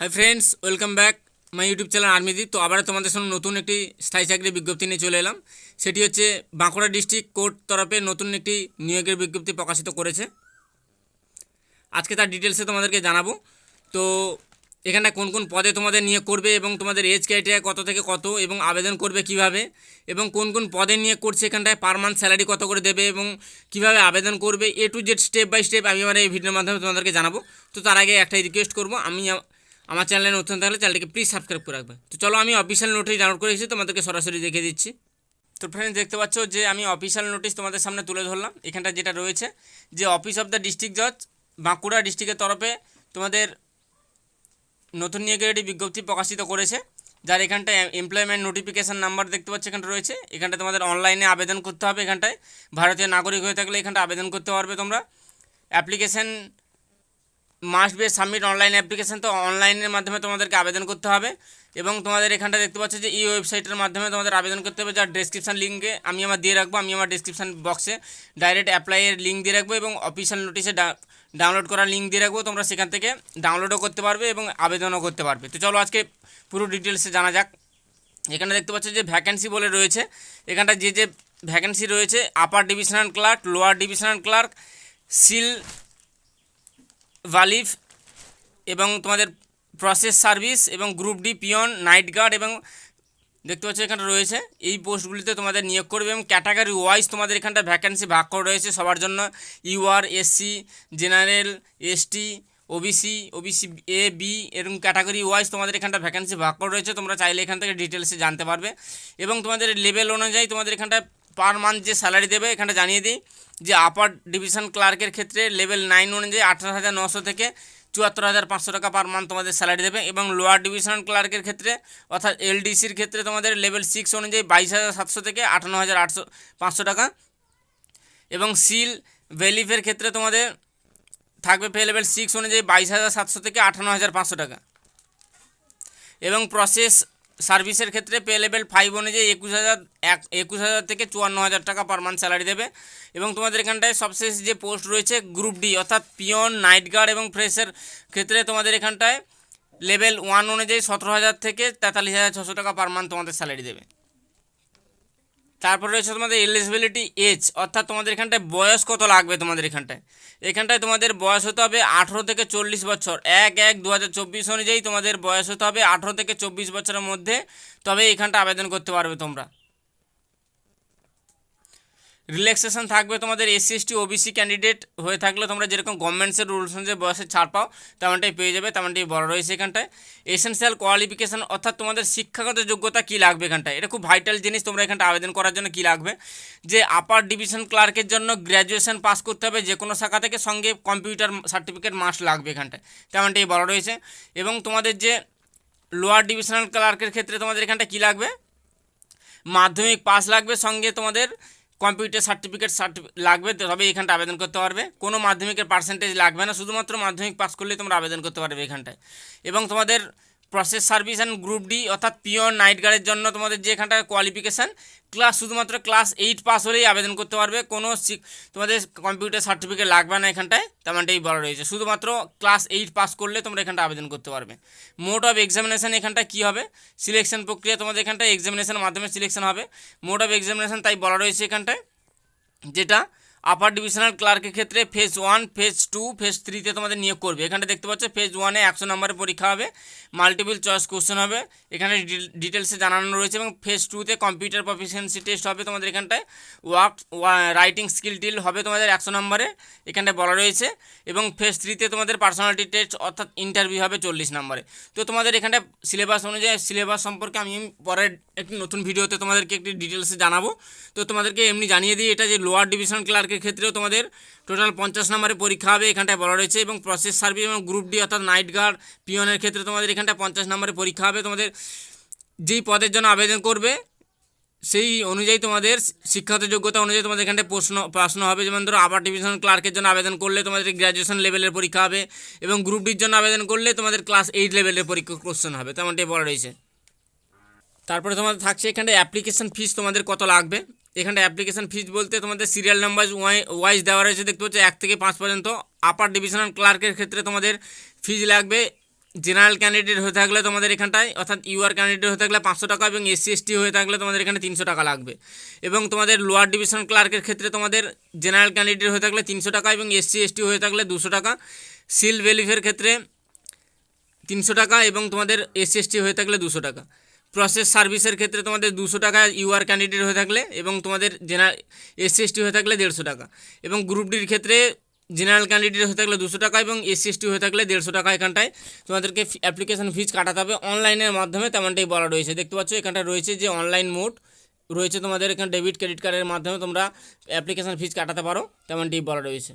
Hi friends welcome back my YouTube channel আর্মিদি তো আবার তোমাদের সঙ্গে নতুন একটি স্থায়ী চাকরির বিজ্ঞপ্তি নিয়ে চলে এলাম। সেটি হচ্ছে বাঁকুড়া ডিস্ট্রিক্ট কোর্ট তরফে নতুন একটি নিয়োগের বিজ্ঞপ্তি প্রকাশিত করেছে। আজকে তার ডিটেলসে তোমাদেরকে জানাব। তো এখানটা কোন কোন পদে তোমাদের নিয়োগ করবে এবং তোমাদের এজ ক্রাইটেরিয়া কত থেকে কত এবং আবেদন করবে কীভাবে এবং কোন কোন পদে নিয়োগ করছে এখানটায় পার মান্থ স্যালারি কত করে দেবে এবং কীভাবে আবেদন করবে A to Z step by step আমি আমার এই ভিডিওর মাধ্যমে তোমাদেরকে জানাব। তো তার আগে একটাই রিকোয়েস্ট করব, আমি আমার চ্যানেলে নতুন থাকলে চ্যানেলটিকে প্লিজ সাবস্ক্রাইব করে রাখবে। তো চলো আমি অফিসিয়াল নোটিস ডাউনলোড করে এসেছি, তোমাদেরকে সরাসরি দেখে দিচ্ছি। তো ফ্রেন্ডস দেখতে পাচ্ছ যে আমি অফিসিয়াল নোটিশ তোমাদের সামনে তুলে ধরলাম। এখানটা যেটা রয়েছে যে অফিস অফ দ্য ডিস্ট্রিক্ট জজ বাঁকুড়া ডিস্ট্রিক্টের তরফে তোমাদের নতুন নিয়োগের একটি বিজ্ঞপ্তি প্রকাশিত করেছে, যার এখানটায় এমপ্লয়মেন্ট নোটিফিকেশান নাম্বার দেখতে পাচ্ছ এখানটা রয়েছে। এখানটা তোমাদের অনলাইনে আবেদন করতে হবে এখানটায়। ভারতীয় নাগরিক হয়ে থাকলে এখানটা আবেদন করতে পারবে তোমরা। Application must be submit online application. তো অনলাইনের মাধ্যমে তোমাদেরকে আবেদন করতে হবে এবং তোমাদের এখানটা দেখতে পাচ্ছ যে এই ওয়েবসাইটের মাধ্যমে তোমাদের আবেদন করতে হবে। যার ডেসক্রিপশান লিঙ্কে আমি আমার দিয়ে রাখব, আমি আমার ডেসক্রিপশান বক্সে ডাইরেক্ট অ্যাপ্লাইয়ের লিঙ্ক দিয়ে রাখব এবং অফিসিয়াল নোটিশে ডাউনলোড করার লিঙ্ক দিয়ে রাখব। তোমরা সেখান থেকে ডাউনলোডও করতে পারবে এবং আবেদনও করতে পারবে। তো চলো আজকে পুরো ডিটেলসে জানা যাক। এখানে দেখতে পাচ্ছ যে ভ্যাকেন্সি বলে রয়েছে। এখানটা যে যে ভ্যাকেন্সি রয়েছে upper divisional clerk lower divisional clerk seal ভালিভ এবং তোমাদের প্রসেস সার্ভিস এবং group D peon night guard এবং দেখতে পাচ্ছ এখানে রয়েছে। এই পোস্টগুলিতে তোমাদের নিয়োগ করবে এবং ক্যাটাগরি ওয়াইজ তোমাদের এখানটা ভ্যাকেন্সি ভাগ করা রয়েছে সবার জন্য। UR SC general ST OBC OBC A B এরকম ক্যাটাগরি ওয়াইজ তোমাদের এখানটা ভ্যাকেন্সি ভাগ করা রয়েছে। তোমরা চাইলে এখান থেকে ডিটেলসে জানতে পারবে। এবং তোমাদের লেভেল অনুযায়ী তোমাদের এখানটা পার মান্থ যে স্যালারি দেবে, এখানটা জানিয়ে দিই যে আপার ডিভিশন ক্লার্কের ক্ষেত্রে লেভেল নাইন অনুযায়ী আঠারো হাজার নশো থেকে চুয়াত্তর হাজার পাঁচশো টাকা পার মান্থ তোমাদের স্যালারি দেবে এবং লোয়ার ডিভিশনাল ক্লার্কের ক্ষেত্রে, অর্থাৎ এলডিসির ক্ষেত্রে তোমাদের লেভেল সিক্স অনুযায়ী বাইশ হাজার সাতশো থেকে আটান্ন হাজার আটশো, পাঁচশো টাকা। এবং সিল ভ্যালিফের ক্ষেত্রে তোমাদের থাকবে পে লেভেল সিক্স অনুযায়ী বাইশ হাজার সাতশো থেকে আটান্ন হাজার পাঁচশো টাকা। এবং প্রসেস সার্ভিসের ক্ষেত্রে পে লেভেল ফাইভ অনুযায়ী একুশ হাজার, এক, একুশ হাজার থেকে চুয়ান্ন হাজার টাকা পার মান্থ স্যালারি দেবে। এবং তোমাদের এখানটায় সবশেষ যে পোস্ট রয়েছে গ্রুপ ডি অর্থাৎ পিয়ন নাইট গার্ড এবং ফ্রেশের ক্ষেত্রে তোমাদের এখানটায় লেভেল ওয়ান অনুযায়ী সতেরো হাজার থেকে তেতাল্লিশ হাজার ছশো টাকা পার মান্থ তোমাদের স্যালারি দেবে। তারপরে রয়েছে তোমাদের এলিজিবিলিটি এজ অর্থাৎ তোমাদের এখানটায় বয়স কত লাগবে তোমাদের এখানটায়? এখানটায় তোমাদের বয়স হতে হবে আঠেরো থেকে চল্লিশ বছর। এক এক দু অনুযায়ী তোমাদের বয়স হতে হবে আঠেরো থেকে চব্বিশ বছরের মধ্যে। তবে এখানটা আবেদন করতে পারবে তোমরা। রিল্যাক্সেশন থাকবে, তোমাদের এসসি এসটি ওবিসি ক্যান্ডিডেট হয়ে থাকলে তোমরা যেরকম গভর্নমেন্টসের রুলস অনুযায়ী বয়সে ছাড় পাও, তেমনটাই পেয়ে যাবে, তেমনটাই বড় রয়েছে এখানটায়। এসেন্সিয়াল কোয়ালিফিকেশান অর্থাৎ তোমাদের শিক্ষাগত যোগ্যতা কী লাগবে এখানটায়? এটা খুব ভাইটাল জিনিস, তোমরা এখানটা আবেদন করার জন্য কী লাগবে? যে আপার ডিভিশন ক্লার্কের জন্য গ্র্যাজুয়েশন পাস করতে হবে, যে কোনো শাখা থেকে সঙ্গে কম্পিউটার সার্টিফিকেট মাস্ট লাগবে এখানটায়, তেমনটাই বড় রয়েছে। এবং তোমাদের যে লোয়ার ডিভিশনাল ক্লার্কের ক্ষেত্রে তোমাদের এখানটা কী লাগবে? মাধ্যমিক পাস লাগবে, সঙ্গে তোমাদের কম্পিউটার সার্টিফিকেট লাগবে তবে এখানটা আবেদন করতে পারবে। কোনো মাধ্যমিকের পার্সেন্টেজ লাগবে না, শুধুমাত্র মাধ্যমিক পাস করলেই তোমরা আবেদন করতে পারবে এখানটায়। এবং তোমাদের process service and group D অর্থাৎ পিওর নাইট গার্ডের জন্য তোমাদের যে এখানটা কোয়ালিফিকেশান ক্লাস শুধুমাত্র ক্লাস এইট পাস হলেই আবেদন করতে পারবে। কোনো তোমাদের কম্পিউটার সার্টিফিকেট লাগবে না এখানটায় তেমনটাই বলা রয়েছে। শুধুমাত্র ক্লাস এইট পাস করলে তোমরা এখানটা আবেদন করতে পারবে। মোড অফ এক্সামিনেশান এখানটা কী হবে? সিলেকশন প্রক্রিয়া তোমাদের এখানটায় এক্সামিনেশনের মাধ্যমে সিলেকশন হবে। মোড অফ এক্সামিনেশান তাই বলা রয়েছে এখানটায়, যেটা আপার ডিভিশনাল ক্লার্কের ক্ষেত্রে phase one phase two phase থ্রিতে তোমাদের নিয়োগ করবে। এখানে দেখতে পাচ্ছ ফেজ ওয়ানে একশো নম্বরের পরীক্ষা হবে মাল্টিপল চয়েস কোশ্চেন হবে। এখানে ডিটেলসে জানানো রয়েছে এবং ফেজ টুতে কম্পিউটার প্রফিসিয়েন্সি টেস্ট হবে তোমাদের এখানটায়। ওয়ার্ক রাইটিং স্কিল টিল হবে তোমাদের একশো নম্বরে এখানটায় বলা রয়েছে। এবং ফেজ থ্রিতে তোমাদের পার্সোনালিটি টেস্ট অর্থাৎ ইন্টারভিউ হবে চল্লিশ নম্বরে তো তোমাদের এখানটায় সিলেবাস অনুযায়ী সিলেবাস সম্পর্কে আমি পরের একটি নতুন ভিডিওতে তোমাদেরকে একটি ডিটেলসে জানাব। তো তোমাদেরকে এমনি জানিয়ে দিই, এটা যে লোয়ার ডিভিশন ক্লার্কের ক্ষেত্রেও তোমাদের টোটাল পঞ্চাশ নম্বরের পরীক্ষা হবে এখানটায় বলা রয়েছে এবং প্রসেস সার্ভিস এবং গ্রুপ ডি অর্থাৎ নাইট গার্ড পিয়নের ক্ষেত্রে তোমাদের এখানটায় পঞ্চাশ নম্বরের পরীক্ষা হবে। তোমাদের যেই পদের জন্য আবেদন করবে, সেই অনুযায়ী তোমাদের শিক্ষাগত যোগ্যতা অনুযায়ী তোমাদের এখানটায় প্রশ্ন প্রশ্ন হবে। যেমন ধরো আপার ডিভিশন ক্লার্কের জন্য আবেদন করলে তোমাদের গ্র্যাজুয়েশন লেভেলের পরীক্ষা হবে এবং গ্রুপ ডির জন্য আবেদন করলে তোমাদের ক্লাস এইট লেভেলের পরীক্ষা কোশ্চেন হবে। তেমনটাই বলা রয়েছে। তারপরে তোমাদের থাকছে এখানে অ্যাপ্লিকেশন ফিস তোমাদের কত লাগবে? এখানে অ্যাপ্লিকেশন ফিজ বলতে তোমাদের সিরিয়াল নাম্বার ওয়াইজ দেওয়া রয়েছে, দেখতে পাচ্ছ, এক থেকে পাঁচ পর্যন্ত। আপার ডিভিশনাল ক্লার্কের ক্ষেত্রে তোমাদের ফিজ লাগবে। জেনারেল ক্যান্ডিডেট হয়ে থাকলে তোমাদের এখানটায়, অর্থাৎ ইউআর ক্যান্ডিডেট হয়ে থাকলে পাঁচশো টাকা এবং এসসি এসটি হয়ে থাকলে তোমাদের এখানে তিনশো টাকা লাগবে। এবং তোমাদের লোয়ার ডিভিশন ক্লার্কের ক্ষেত্রে তোমাদের জেনারেল ক্যান্ডিডেট হয়ে থাকলে তিনশো টাকা এবং এসসি এসটি হয়ে থাকলে দুশো টাকা। সিল ভেলিফের ক্ষেত্রে তিনশো টাকা এবং তোমাদের এসসি এসটি হয়ে থাকলে দুশো টাকা। প্রসেস সার্ভিসের ক্ষেত্রে তোমাদের দুশো টাকা ইউআর ক্যান্ডিডেট হয়ে থাকলে এবং তোমাদের জেনারেল এসসি হয়ে থাকলে দেড়শো টাকা। এবং গ্রুপ ডির ক্ষেত্রে জেনারেল ক্যান্ডিডেট হয়ে থাকলে দুশো টাকা এবং এসসি এসটি হয়ে থাকলে দেড়শো টাকা এখানটায়। তোমাদেরকে অ্যাপ্লিকেশন ফিজ কাটাতে হবে। অনলাইনের মাধ্যমে তেমনটাই বলা রয়েছে। দেখতে পাচ্ছ এখানটা রয়েছে যে অনলাইন মোড রয়েছে তোমাদের এখানে ডেবিট ক্রেডিট কার্ডের মাধ্যমে তোমরা অ্যাপ্লিকেশন ফিজ কাটাতে পারো তেমনটি বলা রয়েছে।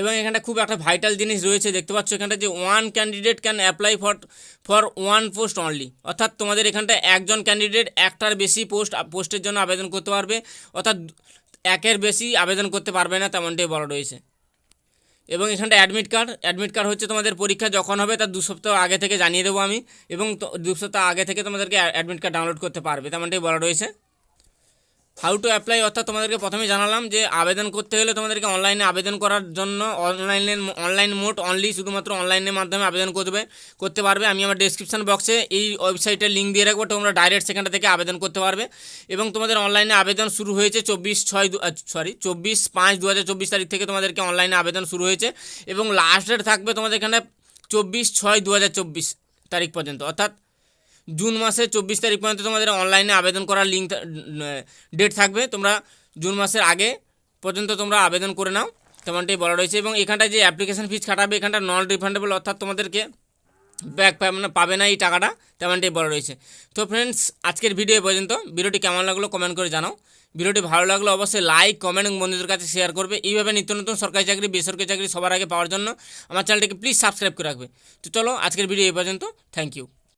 এবং এখানটা খুব একটা ভাইটাল জিনিস রয়েছে, দেখতে পাচ্ছ এখানটা যে one candidate can apply for for one post only অর্থাৎ তোমাদের এখানটা একজন ক্যান্ডিডেট একটার বেশি পোস্ট পোস্টের জন্য আবেদন করতে পারবে, অর্থাৎ একের বেশি আবেদন করতে পারবে না তেমনটাই বলা রয়েছে। এবং এখানটা অ্যাডমিট কার্ড অ্যাডমিট কার্ড হচ্ছে তোমাদের পরীক্ষা যখন হবে তার দু সপ্তাহ আগে থেকে জানিয়ে দেবো আমি, এবং দু সপ্তাহ আগে থেকে তোমাদেরকে অ্যাডমিট কার্ড ডাউনলোড করতে পারবে, তেমনটাই বলা রয়েছে। হাউ টু অ্যাপ্লাই অর্থাৎ তোমাদেরকে প্রথমে জানালাম যে আবেদন করতে হলে তোমাদেরকে অনলাইনে আবেদন করার জন্য অনলাইনে অনলাইন মোড অনলি শুধুমাত্র অনলাইনের মাধ্যমে আবেদন করবে, করতে পারবে। আমি আমার ডেসক্রিপশন বক্সে এই ওয়েবসাইটের লিঙ্ক দিয়ে রাখব, তোমরা ডাইরেক্ট সেখানটা থেকে আবেদন করতে পারবে। এবং তোমাদের অনলাইনে আবেদন শুরু হয়েছে চব্বিশ ছয় সরি চব্বিশ পাঁচ দু তারিখ থেকে তোমাদেরকে অনলাইনে আবেদন শুরু হয়েছে। এবং লাস্ট ডেট থাকবে তোমাদের এখানে চব্বিশ ছয় দু তারিখ পর্যন্ত। অর্থাৎ জুন মাসের চব্বিশ তারিখ পর্যন্ত তোমাদের অনলাইনে আবেদন করার লিঙ্ক ডেট থাকবে। তোমরা জুন মাসের আগে পর্যন্ত তোমরা আবেদন করে নাও। তেমনটাই বলা রয়েছে এবং এখানটায় যে অ্যাপ্লিকেশন ফিজ কাটাবে এখানটা নন রিফান্ডেবল অর্থাৎ তোমাদেরকে ব্যাক মানে পাবে না এই টাকাটা, তেমনটাই বলা রয়েছে। তো ফ্রেন্ডস আজকের ভিডিও পর্যন্ত। ভিডিওটি কেমন লাগল কমেন্ট করে জানাও। ভিডিওটি ভালো লাগল অবশ্যই লাইক কমেন্ট এবং বন্ধুদের কাছে শেয়ার করবে। এইভাবে নিত্য নতুন সরকারি চাকরি, বেসরকারি চাকরি সবার আগে পাওয়ার জন্য আমার চ্যানেলটিকে প্লিজ সাবস্ক্রাইব করে রাখবে। তো চলো আজকের ভিডিও এই পর্যন্ত। Thank you